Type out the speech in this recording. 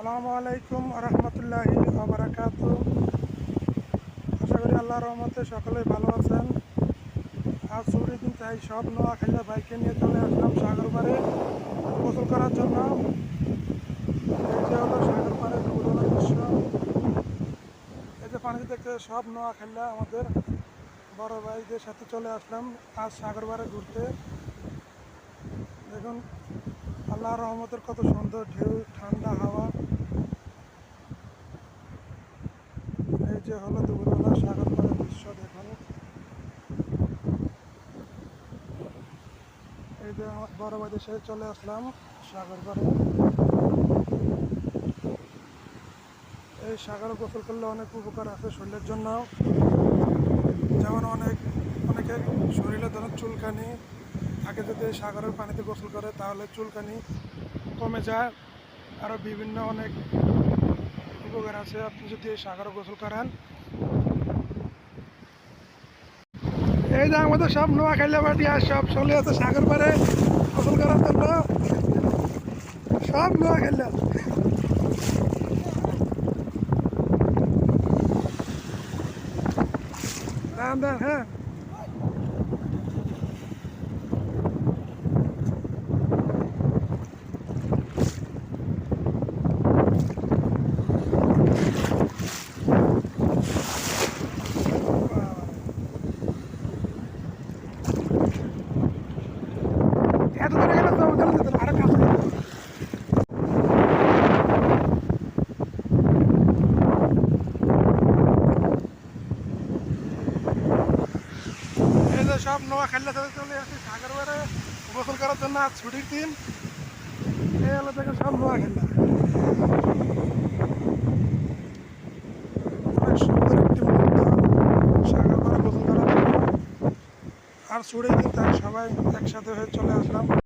আসসালামু আলাইকুম রহমতুল্লাহি বারাকাত আশা করি আল্লাহর রহমতে সকলেই ভালো আছেন। আজ ছুটির দিন, তাই সব নোয়া খাইলা বাইকে নিয়ে চলে আসলাম সাগর পাড়ে গোসল করার জন্য। এই হলো সাগর পুরোনো দৃশ্য। এই যে পানিতে দেখতে সব নোয়া খাইলা আমাদের বড় ভাইদের সাথে চলে আসলাম আজ সাগর পাড়ে ঘুরতে। দেখুন আল্লাহর রহমতের কত সুন্দর ঢেউ, ঠান্ডা হাওয়া। এই যে হলো দুপুরবেলা সাগর পাড়ের দৃশ্য, দেখুন। এই যে বড় সাথে চলে আসলাম, সাগর পাড়ে। এই সাগরে গোসল করলে অনেক উপকার আছে শরীরের জন্য। যেমন অনেক, অনেকের শরীরে ধরুন চুলকানি থাকে যদি সাগরের পানিতে গোসল করে, তাহলে চুলকানি কমে যায়। আরও বিভিন্ন অনেক উপকার আছে। আপনি যদি সাগরে গোসল করেন। এই যে আমাদের সব নোয়া খাইলে বাটি আর সব চলে আছে সাগর পারে গোসল করার জন্য। সব নোয়া খাইলে হ্যাঁ এত দূরে গেলে তো চলে যেত আরও কাছে এই যে সব নোয়া খেললে সাথে চলে আসছি সাগর বারে গোসল করার জন্য আজ ছুটির দিন। এই হলো সব নোয়া খেললা আর ছুটির দিন তাই সবাই একসাথে হয়ে চলে আসলাম।